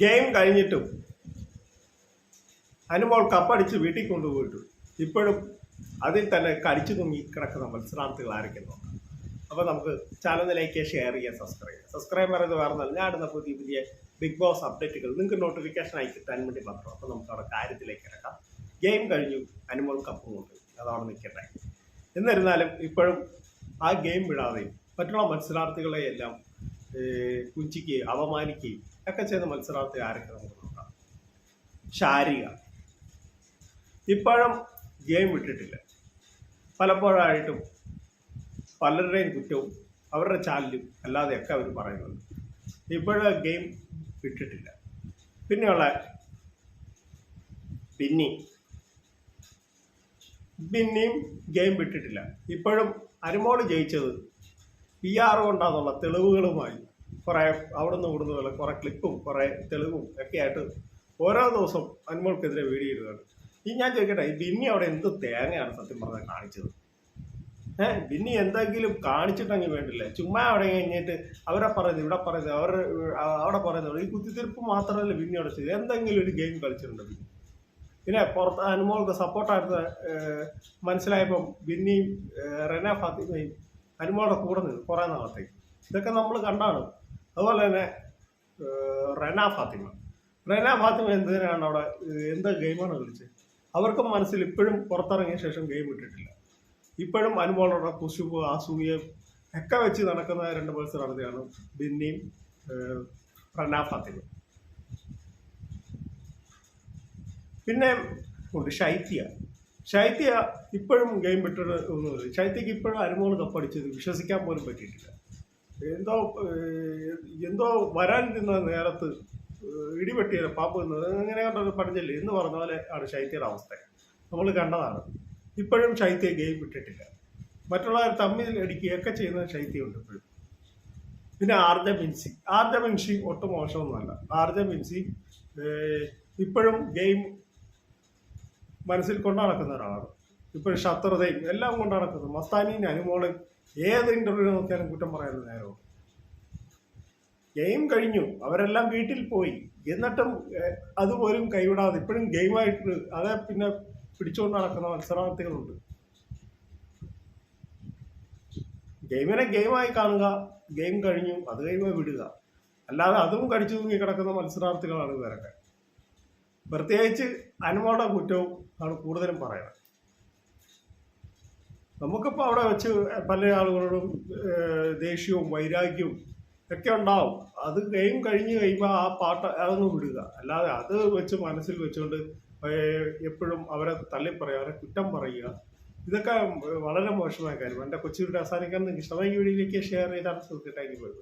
Game കഴിഞ്ഞിട്ടും അനുമോൾ കപ്പടിച്ച് വീട്ടിൽ കൊണ്ടുപോയിട്ടു. ഇപ്പോഴും അതിൽ തന്നെ കടിച്ചു തൂങ്ങി കിടക്കുന്ന മത്സരാർത്ഥികൾ ആരൊക്കെ നോക്കാം അപ്പോൾ നമുക്ക് ചാനലിലേക്ക് ഷെയർ ചെയ്യാം സബ്സ്ക്രൈബ് ചെയ്യാം സബ്സ്ക്രൈബർ എന്ന് പറഞ്ഞാൽ ഞാൻ പുതിയ പുതിയ ബിഗ് ബോസ് അപ്ഡേറ്റുകൾ നിങ്ങൾക്ക് നോട്ടിഫിക്കേഷൻ ആയി കിട്ടാൻ വേണ്ടി മാത്രം. അപ്പോൾ നമുക്ക് അവിടെ കാര്യത്തിലേക്ക് ഇറക്കാം ഗെയിം കഴിഞ്ഞു അനുമോൾ കപ്പും കൊണ്ട് അതാണ് നിൽക്കട്ടെ. എന്നിരുന്നാലും ഇപ്പോഴും ആ ഗെയിം വിടാതെയും മറ്റുള്ള മത്സരാർത്ഥികളെ എല്ലാം ഏഹ്, പുച്ഛിക്കുകയും അപമാനിക്കുകയും ഒക്കെ ചെയ്ത മത്സരാർത്ഥി ആരൊക്കെ നമുക്ക് നോക്കാം? ശാരിക ഇപ്പോഴും ഗെയിം വിട്ടിട്ടില്ല. പലപ്പോഴായിട്ടും പലരുടെയും കുറ്റവും അവരുടെ ചാനലും അല്ലാതെയൊക്കെ അവർ പറയുന്നുണ്ട്. ഇപ്പോഴും ഗെയിം വിട്ടിട്ടില്ല. പിന്നെയുള്ള പിന്നി പിന്നെയും ഗെയിം വിട്ടിട്ടില്ല. ഇപ്പോഴും അരുമോൾ ജയിച്ചത് പി ആർ കൊണ്ടാന്നുള്ള തെളിവുകളുമായി കുറേ അവിടുന്ന് ഇവിടുന്ന് കുറേ ക്ലിപ്പും കുറേ തെളിവും ഒക്കെ ആയിട്ട് ഓരോ ദിവസം അനുമോൾക്കെതിരെ വീഡിയോ ഇടുകയാണ്. ഈ ഞാൻ ചോദിക്കട്ടെ ഈ ബിന്നി അവിടെ എന്ത് തേങ്ങയാണ് സത്യം പറഞ്ഞാൽ കാണിച്ചത്? ഏഹ് ബിന്നി എന്തെങ്കിലും കാണിച്ചിട്ടെങ്കിൽ വേണ്ടില്ല? ചുമ്മാ അവിടെ കഴിഞ്ഞിട്ട് അവരെ പറയുന്നത് ഇവിടെ പറയുന്നത് അവർ അവിടെ പറയുന്നത് ഈ കുത്തിത്തിരിപ്പ് മാത്രമല്ല ബിന്നി അവിടെ ചെയ്തത്. എന്തെങ്കിലും ഒരു ഗെയിം കളിച്ചിട്ടുണ്ട് പിന്നെ പുറത്ത് അനുമോൾക്ക് സപ്പോർട്ടായിട്ട് മനസ്സിലായപ്പം ബിന്നിയും റെന ഫാത്തിമയും അനുമോളുടെ കൂടെ നിന്ന് കുറേ നാളത്തേക്ക്. ഇതൊക്കെ നമ്മൾ കണ്ടാണ്. അതുപോലെ തന്നെ റെന ഫാത്തിമ. റെന ഫാത്തിമ എന്തിനാണ് അവിടെ എന്താ ഗെയിമാണ് കളിച്ചത് അവർക്കും മനസ്സിൽ ഇപ്പോഴും പുറത്തിറങ്ങിയ ശേഷം ഗെയിം ഇട്ടിട്ടില്ല. ഇപ്പോഴും അനുമോളോടെ കുശുപ്പ് അസൂയ ഒക്കെ വെച്ച് നടക്കുന്ന രണ്ട് മത്സരാർത്ഥിയാണ് ബിന്നിയും റെന ഫാത്തിമ. പിന്നെ ഉണ്ട് ശൈത്യ. ശൈത്യ ഇപ്പോഴും ഗെയിം വിട്ടിട്ട് ഒന്നുമില്ല. ശൈത്യക്ക് ഇപ്പോഴും അരമോൾ കപ്പടിച്ചത് വിശ്വസിക്കാൻ പോലും പറ്റിയിട്ടില്ല. എന്തോ എന്തോ വരാനിരുന്ന നേരത്ത് ഇടിപെട്ടിയ പാമ്പ് അങ്ങനെ കണ്ടൊരു പറഞ്ഞില്ലേ? എന്ന് പറഞ്ഞ പോലെ ആണ് ശൈത്യയുടെ അവസ്ഥ. നമ്മൾ കണ്ടതാണ്. ഇപ്പോഴും ശൈത്യ ഗെയിം വിട്ടിട്ടില്ല മറ്റുള്ളവർ തമ്മിൽ അടിക്കുകയൊക്കെ ചെയ്യുന്ന ശൈത്യമുണ്ട് ഇപ്പോഴും. പിന്നെ ആർജ മിൻസി ആർജ മിൻസി ഒട്ടും മോശമൊന്നുമല്ല. ആർജ മിൻസി ഇപ്പോഴും ഗെയിം മനസ്സിൽ കൊണ്ട് നടക്കുന്ന ഒരാളാണ്. ഇപ്പോൾ ശത്രുതയും എല്ലാം കൊണ്ട് നടക്കുന്നത് മസ്താനിയും അനുമോളും ഏത് ഇന്റർവ്യൂ നോക്കിയാലും കുറ്റം പറയുന്ന നേരവും. ഗെയിം കഴിഞ്ഞു. അവരെല്ലാം വീട്ടിൽ പോയി. എന്നിട്ടും അതുപോലും കൈവിടാതെ ഇപ്പോഴും ഗെയിമായിട്ട് അതേ പിന്നെ പിടിച്ചുകൊണ്ട് നടക്കുന്ന മത്സരാർത്ഥികളുണ്ട്. ഗെയിമിനെ ഗെയിമായി കാണുക. ഗെയിം കഴിഞ്ഞു. അത് കഴിയുമ്പോൾ വിടുക. അല്ലാതെ അതും കടിച്ചു തൂങ്ങി കിടക്കുന്ന മത്സരാർത്ഥികളാണ് ഇവരൊക്കെ. പ്രത്യേകിച്ച് അനുമോളുടെ കുറ്റവും ആണ് കൂടുതലും പറയുന്നത്. നമുക്കിപ്പോൾ അവിടെ വെച്ച് പല ആളുകളോടും ദേഷ്യവും വൈരാഗ്യവും ഒക്കെ ഉണ്ടാവും. അത് ഗെയിം കഴിഞ്ഞ് കഴിയുമ്പോൾ ആ പാട്ട് അതങ്ങ് വിടുക. അല്ലാതെ അത് വെച്ച് മനസ്സിൽ വെച്ചുകൊണ്ട് എപ്പോഴും അവരെ തള്ളിപ്പറയുക അവരെ കുറ്റം പറയുക ഇതൊക്കെ വളരെ മോശമായ കാര്യം. എന്റെ കൊച്ചിയുടെ അവസാനിക്കാൻ ഇഷ്ടമായി വീഡിയോയിലേക്ക് ഷെയർ ചെയ്താണ് സുഹൃത്തുക്കളായി പോയി.